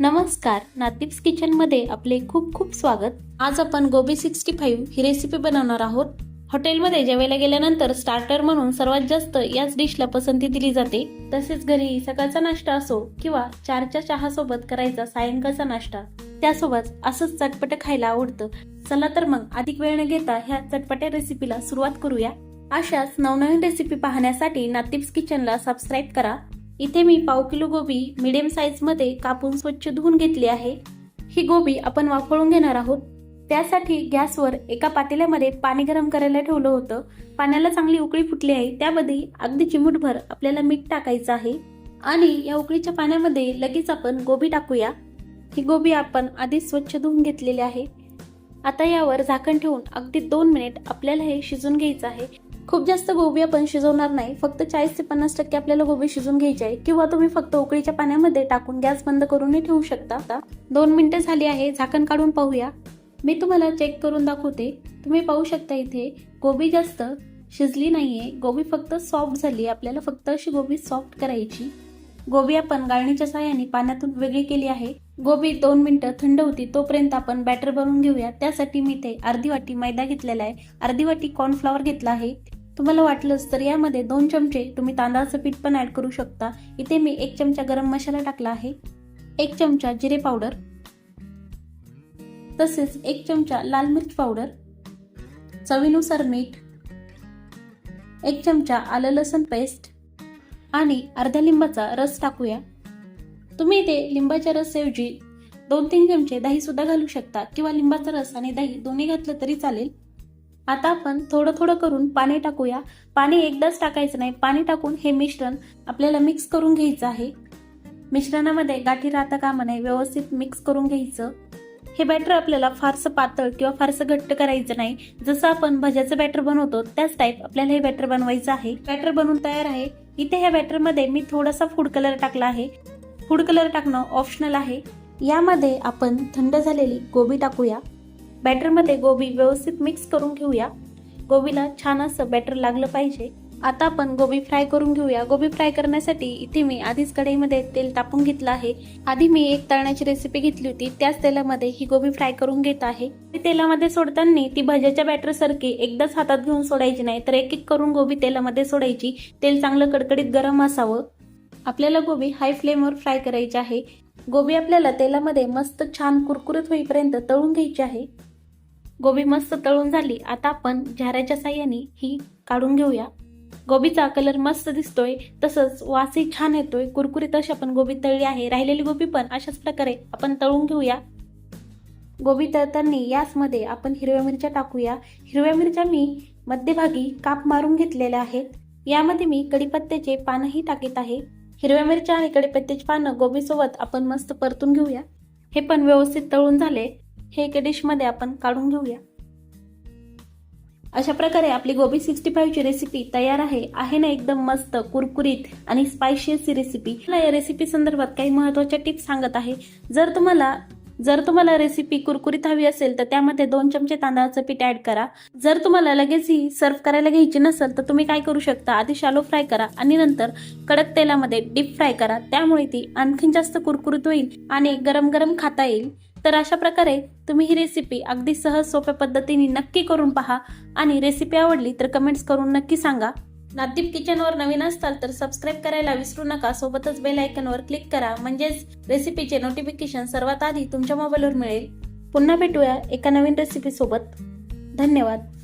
नमस्कार नातिप्स किचनमध्ये आपले खूप खूप स्वागत. आज आपण गोबी सिक्स्टी फाईव्ह ही रेसिपी बनवणार आहोत. हॉटेलमध्ये जेवायला गेल्यानंतर स्टार्टर म्हणून सर्वात जास्त याच डिशला पसंती दिली जाते. तसेच घरी सकाळचा नाश्ता असो किंवा चारच्या चहासोबत करायचा सायंकाळचा नाश्ता त्यासोबत असंच चटपट खायला आवडतं. चला तर मग अधिक वेळ न घेता ह्या चटपट्या रेसिपीला सुरुवात करूया. अशाच नवनवीन रेसिपी पाहण्यासाठी नातिप्स किचनला सबस्क्राईब करा. इथे मी पाव किलो गोबी मिडियम साईजमध्ये कापून स्वच्छ धुवून घेतली आहे. ही गोबी आपण वाफळून घेणार आहोत. त्यासाठी गॅसवर एका पातेल्यामध्ये पाणी गरम करायला ठेवलं होतं. पाण्याला चांगली उकळी फुटली आहे. त्यामध्ये अगदी चिमूटभर आपल्याला मीठ टाकायचं आहे. आणि या उकळीच्या पाण्यामध्ये लगेच आपण गोबी टाकूया. ही गोबी आपण आधीच स्वच्छ धुवून घेतलेली आहे. आता यावर झाकण ठेवून अगदी दोन मिनिट आपल्याला हे शिजून घ्यायचं आहे. खूप जास्त गोबी आपण शिजवणार नाही. फक्त चाळीस ते पन्नास टक्के आपल्याला गोबी शिजून घ्यायची आहे. किंवा तुम्ही फक्त उकळीच्या पाण्यामध्ये टाकून गॅस बंद करूनही ठेवू शकता. आता दोन मिनिटं झाली आहे. झाकण काढून पाहूया. मी तुम्हाला चेक करून दाखवते. तुम्ही पाहू शकता इथे गोबी जास्त शिजली नाहीये. गोबी फक्त सॉफ्ट झाली आपल्याला फक्त अशी गोबी सॉफ्ट करायची. गोबी आपण गाळणीच्या साह्याने पाण्यातून वेगळी केली आहे. गोबी दोन मिनिटं थंड होती तोपर्यंत आपण बॅटर बनवून घेऊया. त्यासाठी मी ते अर्धी वाटी मैदा घेतलेला आहे. अर्धी वाटी कॉर्नफ्लॉवर घेतला आहे. तुम्हाला वाटलंच तर यामध्ये दोन चमचे तुम्ही तांदळाचं पीठ पण ॲड करू शकता. इथे मी एक चमचा गरम मसाला टाकला आहे. एक चमचा जिरे पावडर. तसेच एक चमचा लाल मिर्च पावडर. चवीनुसार मीठ. एक चमचा आलं लसण पेस्ट आणि अर्ध्या लिंबाचा रस टाकूया. तुम्ही इथे लिंबाच्या रसऐवजी दोन तीन चमचे दही सुद्धा घालू शकता किंवा लिंबाचा रस आणि दही दोन्ही घातलं तरी चालेल. आता आपण थोडं थोडं करून पाणी टाकूया. पाणी एकदाच टाकायचं नाही. पाणी टाकून हे मिश्रण आपल्याला मिक्स करून घ्यायचं आहे. मिश्रणामध्ये गाठी राहता कामा नये व्यवस्थित मिक्स करून घ्यायचं. हे बॅटर आपल्याला फारसं पातळ किंवा फारसं घट्ट करायचं नाही. जसं आपण भज्याचं बॅटर बनवतो त्याच टाईप आपल्याला हे बॅटर बनवायचं आहे. बॅटर बनवून तयार आहे. इथे ह्या बॅटरमध्ये मी थोडासा फूड कलर टाकला आहे. फूड कलर टाकणं ऑप्शनल आहे. यामध्ये आपण थंड झालेली गोबी टाकूया. बॅटरमध्ये गोबी व्यवस्थित मिक्स करून घेऊया. गोबीला छान असं बॅटर लागलं पाहिजे. आता आपण गोबी फ्राय करून घेऊया. गोबी फ्राय करण्यासाठी इथे मी आधीच कढईमध्ये तेल तापून घेतलं आहे. आधी मी एक तळण्याची रेसिपी घेतली होती. त्याच तेलामध्ये ही गोबी फ्राय करून घेत आहे. मी तेलामध्ये सोडताना ती भज्याच्या बॅटर सारखी एकदाच हातात घेऊन सोडायची नाही तर एक एक करून गोबी तेलामध्ये सोडायची. तेल चांगलं कडकडीत गरम असावं. आपल्याला गोबी हाय फ्लेमवर फ्राय करायची आहे. गोबी आपल्याला तेलामध्ये मस्त छान कुरकुरीत होईपर्यंत तळून घ्यायची आहे. गोबी मस्त तळून झाली. आता आपण झाऱ्याच्या साह्याने ही काढून घेऊया. गोबीचा कलर मस्त दिसतोय. तसंच वासही छान येतोय. कुरकुरीत अशी आपण गोबी तळली आहे. राहिलेली गोबी पण अशाच प्रकारे आपण तळून घेऊया. गोबी तळताना याचमध्ये आपण हिरव्या मिरच्या टाकूया. हिरव्या मिरच्या मी मध्यभागी काप मारून घेतलेल्या आहेत. यामध्ये मी कडीपत्त्याचे पानही टाकीत आहे. हिरव्या मिरच्या आणि कडीपत्त्याची पानं गोबीसोबत आपण मस्त परतून घेऊया. हे पण व्यवस्थित तळून झाले. हे एका डिशमध्ये आपण काढून घेऊया. अशा प्रकारे आपली गोबी सिक्स्टी फाईव्हची रेसिपी तयार आहे. आहे ना एकदम मस्त कुरकुरीत आणि स्पायशी अशी रेसिपी मला या रेसिपी संदर्भात काही महत्त्वाच्या टिप्स सांगत आहे. जर तुम्हाला जर तुम्हाला रेसिपी कुरकुरीत हवी असेल तर त्यामध्ये दोन चमचे तांदळाचं पीठ ऍड करा. जर तुम्हाला लगेच ही सर्व करायला घ्यायची नसेल तर तुम्ही काय करू शकता? आधी शालो फ्राय करा आणि नंतर कडक तेलामध्ये डीप फ्राय करा. त्यामुळे ती आणखीन जास्त कुरकुरीत होईल आणि गरम गरम खाता येईल. तर अशा प्रकारे तुम्ही ही रेसिपी अगदी सहज सोप्या पद्धतीने नक्की करून पहा. आणि रेसिपी आवडली तर कमेंट्स करून नक्की सांगा. नादीप किचनवर नवीन असताल तर सबस्क्राईब करायला विसरू नका. सोबतच बेल आयकनवर क्लिक करा. म्हणजेच रेसिपीचे नोटिफिकेशन सर्वात आधी तुमच्या मोबाईलवर मिळेल. पुन्हा भेटूया एका नवीन रेसिपीसोबत धन्यवाद.